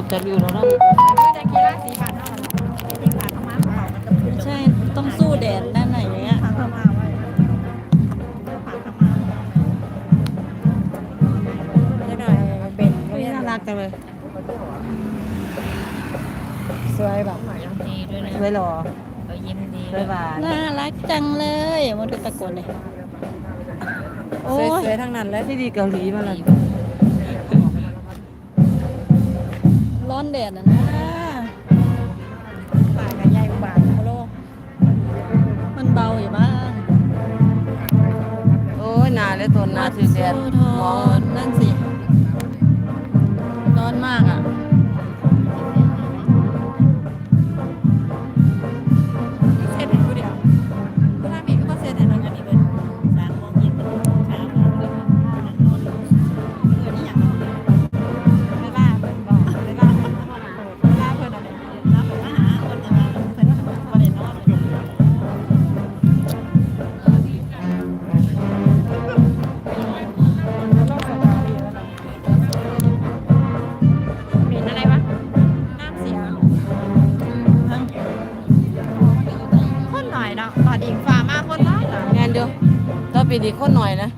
อบจะอยู่แล้วเนาะจะกีฬาสีบาทเท่าไหร่จริงๆขาเข้ามาเขามันจะใช่ ต้องสู้แดดด้านไหนเนี่ยขาเข้ามาไว้ขาเข้ามาจะหน่อยเป็นเฮ้ยน่ารักจังเลย สวยแบบดีด้วยนะสวยหรอเขายิ้มดีสวยหวานน่ารักจังเลยมันดูตะโกนเลยโอ้สวยยๆทั้งนั้นเลยที่ดีเกาหลีมาแล้ว อนแดดนะนะป่ากับใหญ่กว่าโคโลมันเบาอยู่บ้างโอ้ยหนาเลยตัวหนาถือแดดโทมองนนั่นสิ ร้อนมากอะ คนหน่อยนะ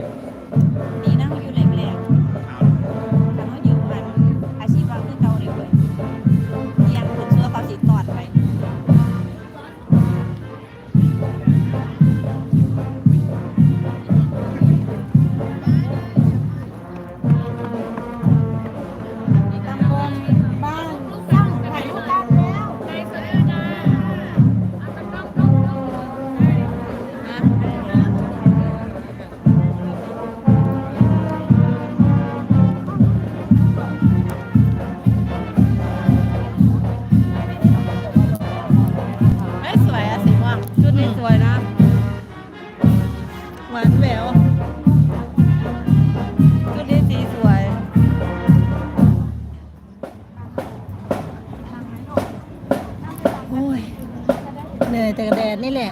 หวานแหววก็ไดนี้สีสวย โอ้ยเหนื่อยแต่กับแดดนี่แหละ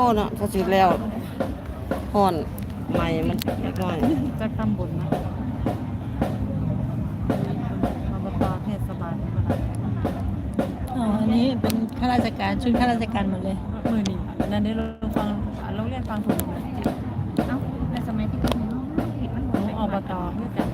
จะมาจากกิโลเนาะถ้าสิแล้วห่อนใหม่มันเล็กน้อยจะตำบลนะอบตเทศบาลนี้เป็นข้าราชการชุดข้าราชการหมดเลยมือนี่อันนั้นได้เราฟังโรงเรียนฟังถูกไหมเอ้าแต่สมัยที่เขาเห็นมันผิดมันขบ่องไปอบตเพื่อจะ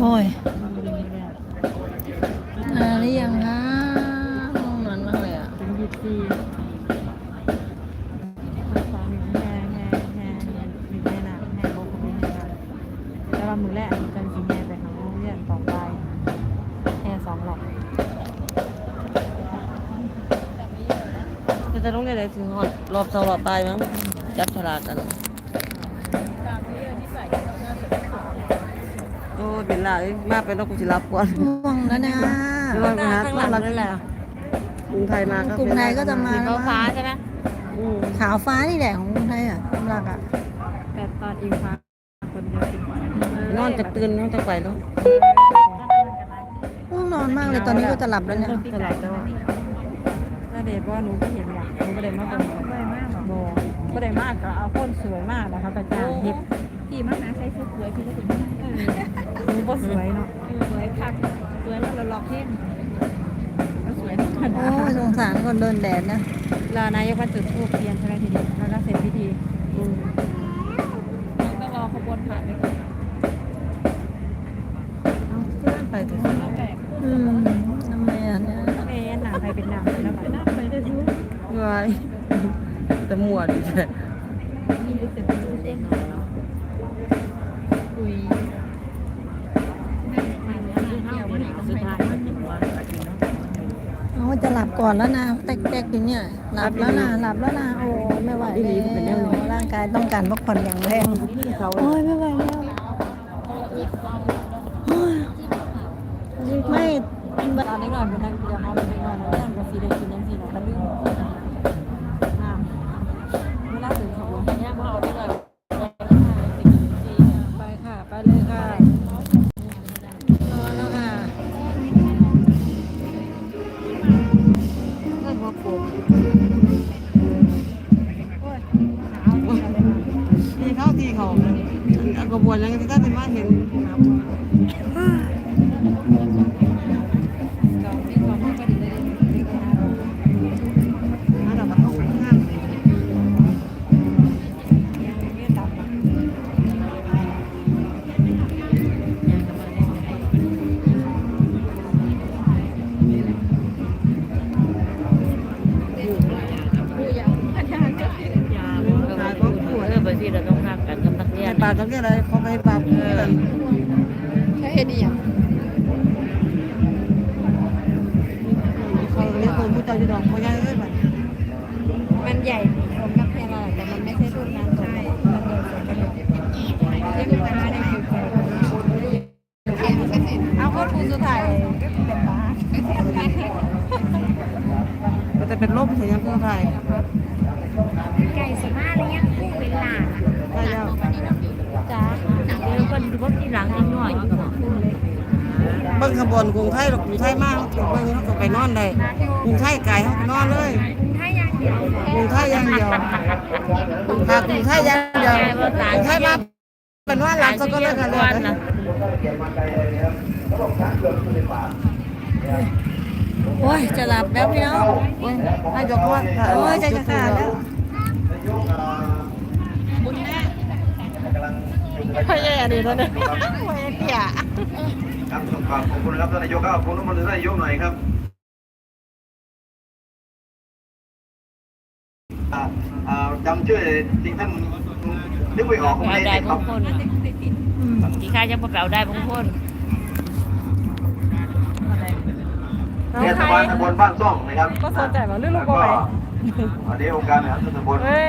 โอ้ยมาหรือยังคะห้องนอนมากเลยอะเป็นยี่สิบฟังแห่แห่แห่มีแห่น่ะแห่โบกมีแห่น่ะแต่ว่ามือแรกกันสิแห่ไปทางโรงเรียนต่อไปแห่สองหลอกจะต้องเรียนอะไรถึงหอดรอบสองรอบตายมั้งจับฉลากกัน โอ้ยเป็นไรมาเป็นนกกุศิรับก่อนง่วงแล้วนะเดี๋ยวไปหาต้อนรับนี่แหละกรุงไทยมาก็กรุงไทยก็จะมาสีฟ้าใช่ไหมอืมขาวฟ้านี่แหละของกรุงไทยอะกำลังอะแต่ตอนอิงฟ้าคนเดียวสินอนจะตื่นนอนจะไปแล้วง่วงนอนมากเลยตอนนี้ก็จะหลับแล้วเนี่ยสลับแล้วถ้าเด็กว่าหนูก็เห็นว่ะหนูก็ได้มากกว่านี้ไม่มากหรอกบอกก็ได้มากก็เอาคนสวยมากนะคะประจานเฮ็ด พี่มาหาใช้ชุดสวยพี่ก็ถึงหนูก็สวยเนาะสวยคักสวยแล้วเราหลอกเท่นก็สวยทุกคนโอ้ยสงสารคนโดนแดดนะลานายกวันจุดทูบเทียนใช่ไหมทีนี้แล้วก็เสร็จพิธีต้องรอขบวนผ่านไปก่อนเอาเพื่อไปถอะแปลกอืมทำไมอะเนี่ยแม่หนาใครเป็นหนาแล้วแบบน่าไปได้ทุกวายแต่หมวดิแท้มี ก่อนแล้วนะแตกๆอยู่เนี่ยหลับแล้วนะหลับแล้วนะโอ้ไม่ไหวแล้วร่างกายต้องการพักผ่อนอย่างแรงโอ้ยไม่ไหวแล้วไม่ตอนนี้ก่อนเป็นนักเรียนเขาเป็นอนเรื่งกับสีได้กินยังสีหนอ เป็นลมเสียงผู้ไทยไก่สิบห้าเลยยังคู่เวลาใช่แล้วจ้าเดี๋ยวคนพวกที่หลังนิดหน่อยอยู่เบิ้งขบวนกรุงไทยหรอกกรุงไทยมากเบิ้งเขาก็ไปนอนได้กรุงไทยไก่เขาไปนอนเลยถ้ายังเดียวกรุงไทยอย่างเดียวถ้ากรุงไทยอย่างเดียวกรุงไทยมาเป็นว่าหลังสักก็แล้วกันเลยนะ โอ้ยจะหลับแล้วพี่น้องให้ยกว่าโอ้ยใจจะขาดแล้วบุญแม่พ่อแย่ดีแล้วเนี่ยครับขอบคุณครับท่านนายกครับขอบคุณทุกคนท่านนายกหน่อยครับจำชื่อจริงท่านนึกไม่ออกผมเอาเลยได้คบารับงคนที่ข้าจะพอเอาได้บางคน เทศบาลตำบลบ้านซ่องนะครับก็สนใจมาเรื่องลูกแล้วบอก็ยอันนี้องค์การบริหารส่วนตำบลเอ้ย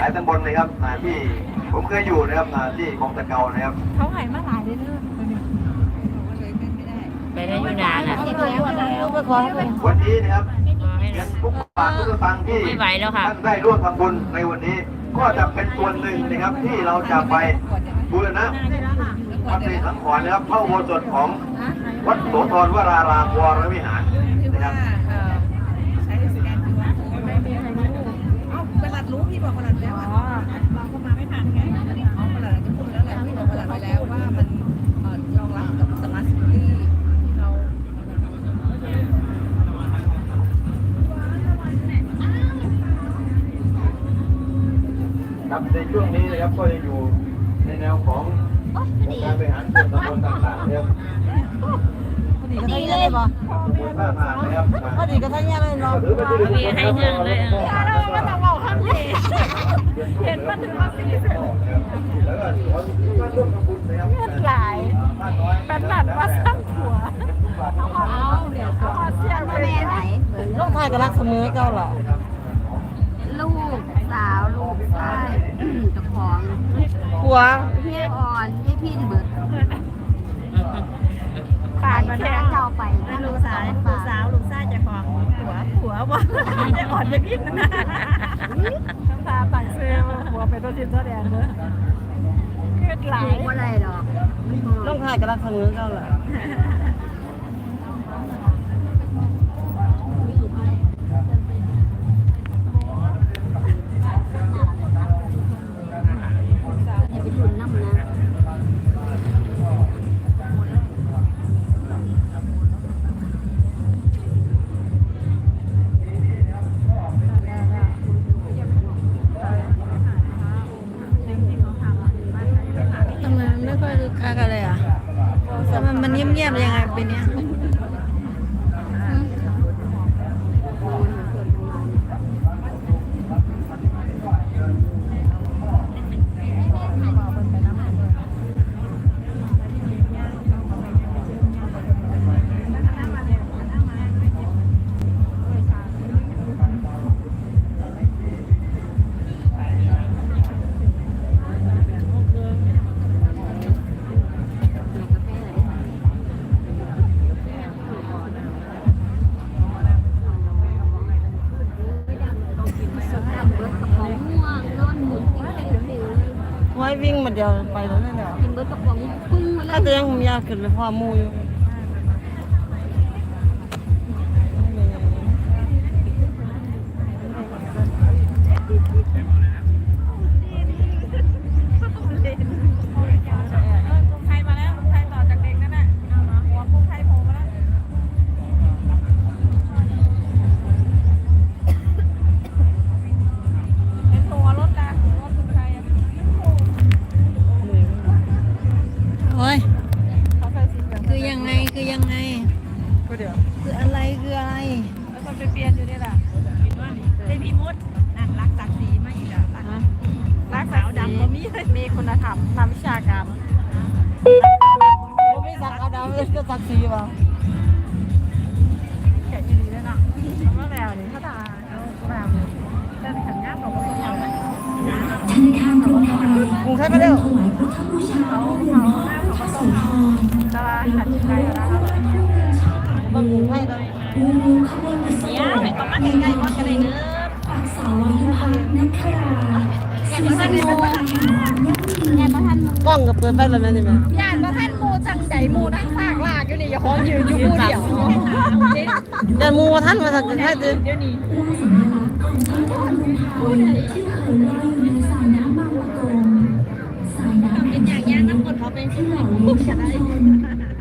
หลายตำบลเลยครับอ่าที่ผมเคยอยู่นะครับอ่าที่คลองตะเกานะครับเขาหายมาหลายเรื่อยไปได้อยู่นานอะอีกแล้วแล้วไปขอให้เป็นวันนี้นะครับขอให้เงินทุกบาททุกสตางค์ที่ไม่ไหวแล้วค่ะท่านได้ร่วมทำบุญในวันนี้ ก็จะเป็นส่วนหนึ่งนะครับที่เราจะไปบูรณะพระตรีสังขรณ์นะครับพระอุโบสถของวัดโสธรวรารามวรวิหาร นะครับใช้สแกนคือว่าไม่มีใครรู้เอ้าประหลัดรู้พี่บอกประหลัดแล้วอะเราก็มาไม่ทันไงเอาประหลัดจะพูดแล้วแหละพี่บอกประหลัดไปแล้วว่ามันเอ่อรองรับกับสมาร์ทซิตี้ที่เรา ครับในช่วงนี้นะครับก็จะอยู่ มีให้เรื่องเลยอะเราก็ต้องบอกข้างนี้เห็นมันถึงว่าสิ่งที่แล้วก็ขอทุกท่านร่วมทำบุญนะครับเงินหลายเป็นหลักว่าสร้งหัวแม่ไหนลูกชายก็รักเสมอเก่าหรอลูกสาวลูกชายเจ้าของผัวพี่อ่อนพี่พี่เบิร์ดปานมาแทงเข้าไปลูกสาวลูกสา แล้วว่าจะอ่อนจะพิษนะน้ำตาต่างเซลล์หัวเป็นตัวทิมตัวแดงเลยเกิดหลายอะไรหรอกลูกชายก็รักเสมอเก่าเหรอ ไว้วิ่งมาเดียวไปแล้วนั่นแหละกินเบิร์ดกระป๋องปึ้งมาแล้ถ้าวตัวยังผมอยากขึ้นไปพ่อมูอยู่ มีมีคุณธรรมทางวิชาการผมไม่สักเอาดาวเลยก็สักสีว่ะแกะยีรีแล้วเนาะเพราะว่าแล้วนี่เขาตาเขาแบบแต่ขันยากของคนเราเนี่ยกรุงเทพมาเร็วแต่ว่าขันไทยแล้วบางกรุงเทพเลยเดี๋ยวไปต้องมาใกล้ๆวัดกันเล ยเนอะแกะท่านมูกล้องก็เปิดไปแล้วนั่นนี่แม่ย่านว่าท่านมูจังใจมูทั้งฝากลากอยู่นี่อย่าของยืนอยู่ผู้เดียวแต่มูว่าท่านมาสักกรุงเทพดิเดี๋ยวนี้เป็นอย่างย่างน้ำกดเขาเป็นชื่อของฉันได้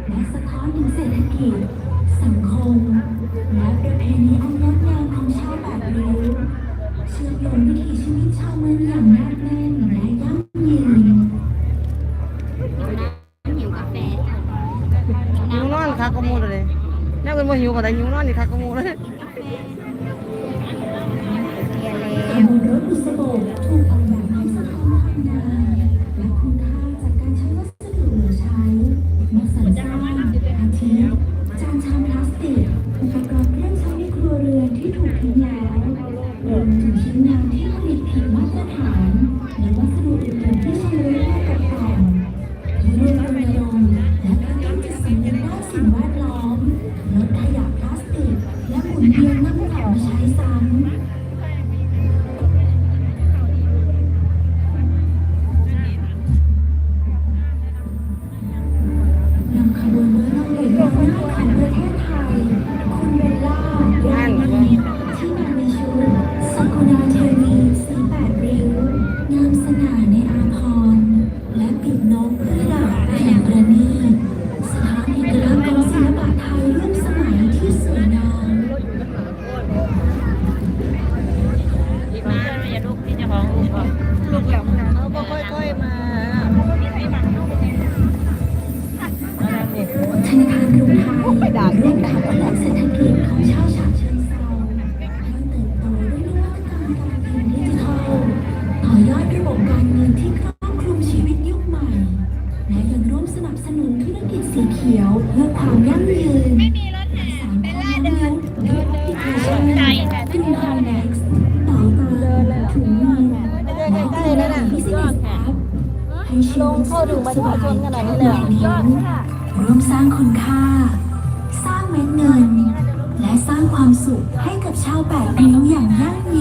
และสะท้อนถึงเศรษฐกิจสังคมและประเพณีอัน 蓝色的 xe. nhàng nhã nhỉ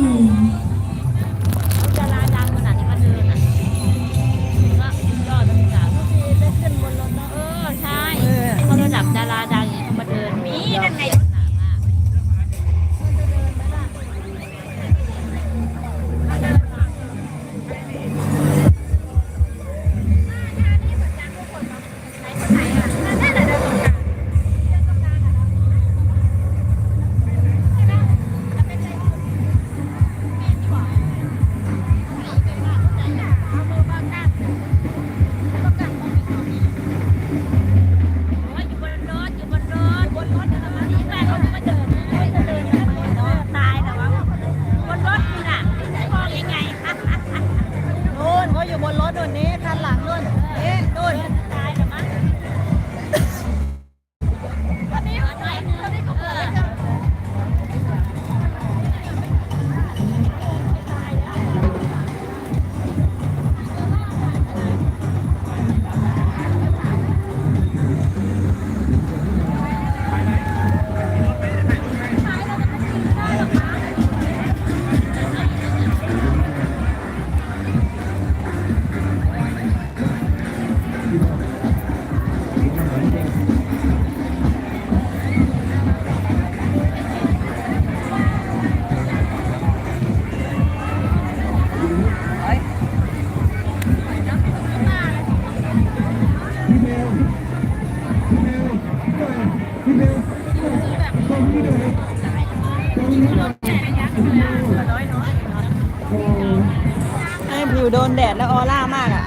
โดนแดดแล้วออร่ามากอะ